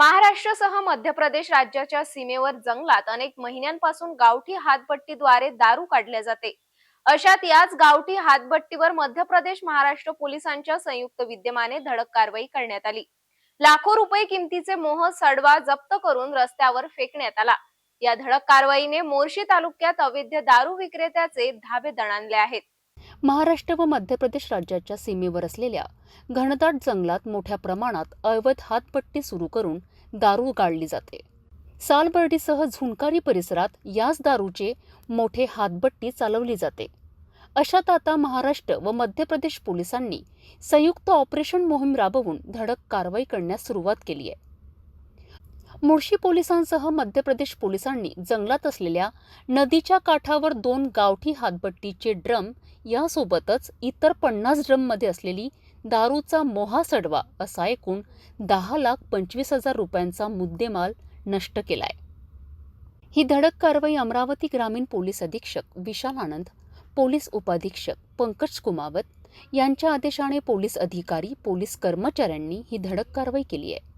महाराष्ट्रासह मध्य प्रदेश राज्याच्या सीमेवर जंगलात अनेक महिन्यांपासून गावठी हातभट्टीद्वारे दारू काढल्या जाते. अशात याच गावठी हातभट्टीवर मध्य प्रदेश महाराष्ट्र पोलिसांच्या संयुक्त विद्यमाने धडक कारवाई करण्यात आली. लाखो रुपये किमतीचे मोह सडवा जप्त करून रस्त्यावर फेकण्यात आला. या धडक कारवाईने मोर्शी तालुक्यात अवैध दारू विक्रेत्याचे धाबे दणाणले आहेत. महाराष्ट्र व मध्य प्रदेश राज्याच्या सीमेवर असलेल्या घनदाट जंगलात मोठ्या प्रमाणात अवैध हातपट्टी सुरू करून दारू गाळली जाते. सालबर्डीसह झुंकारी परिसरात याच दारूचे मोठे हातबट्टी चालवली जाते. अशात आता महाराष्ट्र व मध्य प्रदेश पोलिसांनी संयुक्त ऑपरेशन मोहीम राबवून धडक कारवाई करण्यास सुरुवात केली आहे. मुळशी पोलिसांसह मध्य प्रदेश पोलिसांनी जंगलात असलेल्या नदीच्या काठावर दोन गावठी हातबट्टीचे ड्रम यासोबतच इतर पन्नास ड्रममध्ये असलेली दारूचा मोहा सडवा असा एकूण दहा लाख पंचवीस हजार रुपयांचा मुद्देमाल नष्ट केलाय. ही धडक कारवाई अमरावती ग्रामीण पोलीस अधीक्षक विशाल आनंद पोलीस उपाधीक्षक पंकज कुमावत यांच्या आदेशाने पोलीस अधिकारी पोलीस कर्मचाऱ्यांनी ही धडक कारवाई केली आहे.